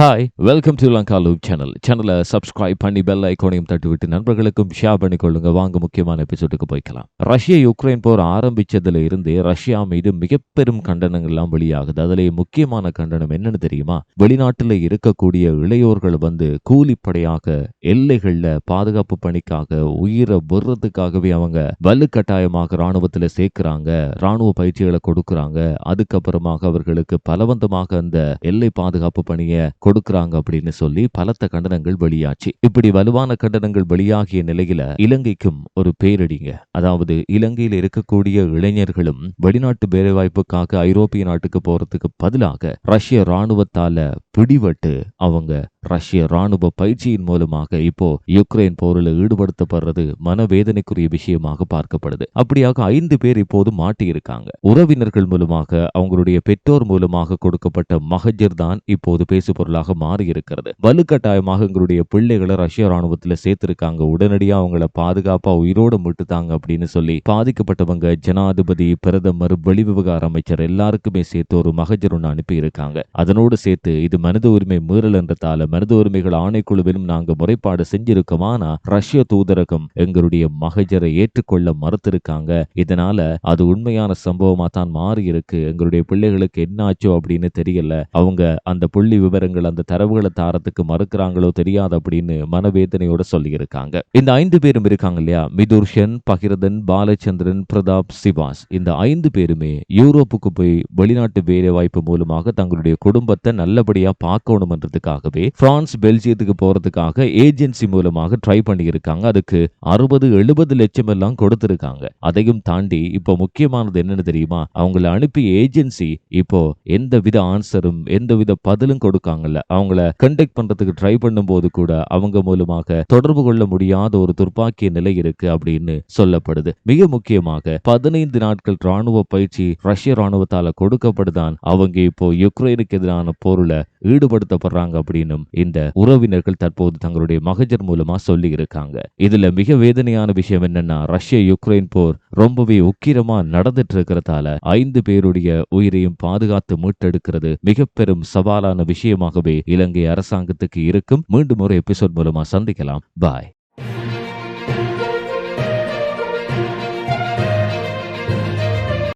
Hi welcome to Lanka loop channel சேனலை subscribe பண்ணி bell ஐக்கோனையும் தட்டிவிட்டு நண்பர்களுக்கும் ஷேர் பண்ணிக்கொள்ளுங்க. வாங்க முக்கியமான எபிசோடுக்கு போய்க்கலாம். ரஷ்ய யுக்ரைன் போர் ஆரம்பிச்சதுல இருந்தே ரஷ்யா மீது மிக பெரும் கண்டனங்கள் எல்லாம் வெளியாகுது. அதுல முக்கியமான கண்டனம் என்னன்னு தெரியுமா? வெளிநாட்டுல இருக்கக்கூடிய இளையோர்கள் வந்து கூலிப்படையாக எல்லைகள்ல பாதுகாப்பு பணிக்காக உயிரை விடுறதுக்காகவே அவங்க வலுக்கட்டாயமாக ராணுவத்துல சேர்க்கிறாங்க. ராணுவ பயிற்சிகளை கொடுக்கறாங்க. அதுக்கப்புறமாக அவர்களுக்கு பலவந்தமாக அந்த எல்லை பாதுகாப்பு பணியை கொடுக்கறாங்க அப்படின்னு சொல்லி பலத்த கண்டனங்கள் வெளியாச்சு. இப்படி வலுவான கண்டனங்கள் வெளியாகிய நிலையில இலங்கைக்கும் ஒரு பேரடிங்க. அதாவது இலங்கையில் இருக்கக்கூடிய இளைஞர்களும் வெளிநாட்டு வேலைவாய்ப்புக்காக ஐரோப்பிய நாட்டுக்கு போறதுக்கு பதிலாக ரஷ்ய ராணுவத்தால பிடிபட்டு அவங்க ரஷ்ய ராணுவ பயிற்சியின் மூலமாக இப்போ யுக்ரைன் போரில் ஈடுபடுத்தப்படுறது மனவேதனைக்குரிய விஷயமாக பார்க்கப்படுது. அப்படியாக ஐந்து பேர் இப்போது மாட்டியிருக்காங்க. உறவினர்கள் மூலமாக அவங்களுடைய பெற்றோர் மூலமாக கொடுக்கப்பட்ட மகஜர் தான் இப்போது பேசு பொருளாக மாறி இருக்கிறது வலுக்கட்டாயமாக எங்களுடைய பிள்ளைகளை ரஷ்ய ராணுவத்தில் சேர்த்திருக்காங்க. உடனடியா அவங்கள பாதுகாப்பா உயிரோட விட்டுத்தாங்க அப்படின்னு சொல்லி பாதிக்கப்பட்டவங்க ஜனாதிபதி பிரதமர் வெளிவிவகார அமைச்சர் எல்லாருக்குமே சேர்த்து ஒரு மகஜர் ஒன்று அனுப்பி இருக்காங்க அதனோடு சேர்த்து இது மனித உரிமை மீறல் என்றதால மனித உரிமைகள் ஆணைக்குழுவிலும் நாங்க முறைப்பாடு செஞ்சிருக்கோம். ஆனா ரஷ்ய தூதரகம் எங்களுடைய மகஜரை ஏற்றுக்கொள்ள மறுத்திருக்காங்க. இதனால அது உண்மையான சம்பவமா தான் மாறி இருக்கு எங்களுடைய பிள்ளைகளுக்கு என்ன ஆச்சோ அப்படின்னு தெரியல. அவங்க அந்த புள்ளி விவரங்கள் அந்த தரவுகளை தாரத்துக்கு மறுக்கிறாங்களோ தெரியாது அப்படின்னு மனவேதனையோட சொல்லி இருக்காங்க இந்த ஐந்து பேரும் இருக்காங்க இல்லையா? மிதுர்ஷன் பகிரதன் பாலச்சந்திரன் பிரதாப் சிவாஸ். இந்த ஐந்து பேருமே யூரோப்புக்கு போய் வெளிநாட்டு வேலை வாய்ப்பு மூலமாக தங்களுடைய குடும்பத்தை நல்லபடியா பார்க்கணும்ன்றதுக்காகவே பிரான்ஸ் பெல்ஜியத்துக்கு போறதுக்காக ஏஜென்சி மூலமாக ட்ரை பண்ணி இருக்காங்க அதுக்கு அறுபது எழுபது லட்சம் எல்லாம் கொடுத்திருக்காங்க. அதையும் தாண்டி இப்போ முக்கியமானது என்னன்னு தெரியுமா? அவங்கள அனுப்பிய ஏஜென்சி இப்போ எந்த வித ஆன்சரும் எந்த வித பதிலும் கொடுக்காங்கல்ல. அவங்கள கண்டக்ட் பண்றதுக்கு ட்ரை பண்ணும்போது கூட அவங்க மூலமாக தொடர்பு கொள்ள முடியாத ஒரு துர்ப்பாக்கிய நிலை இருக்கு அப்படின்னு சொல்லப்படுது. மிக முக்கியமாக பதினைந்து நாட்கள் ராணுவ பயிற்சி ரஷ்ய ராணுவத்தால கொடுக்கப்படுதான் அவங்க இப்போ யுக்ரைனுக்கு எதிரான போர்ல ஈடுபடுத்தப்படுறாங்க அப்படின்னும் இந்த உறவினர்கள் தற்போது தங்களுடைய மகஜர் மூலமா சொல்லி இருக்காங்க இதுல மிக வேதனையான விஷயம் என்னன்னா ரஷ்ய யுக்ரைன் போர் ரொம்பவே உக்கிரமா நடந்துட்டு இருக்கிறதால ஐந்து பேருடைய உயிரையும் பாதுகாத்து மீட்டெடுக்கிறது மிக பெரும் சவாலான விஷயமாகவே இலங்கை அரசாங்கத்துக்கு இருக்கும். மீண்டும் ஒரு எபிசோட் மூலமா சந்திக்கலாம். பாய்.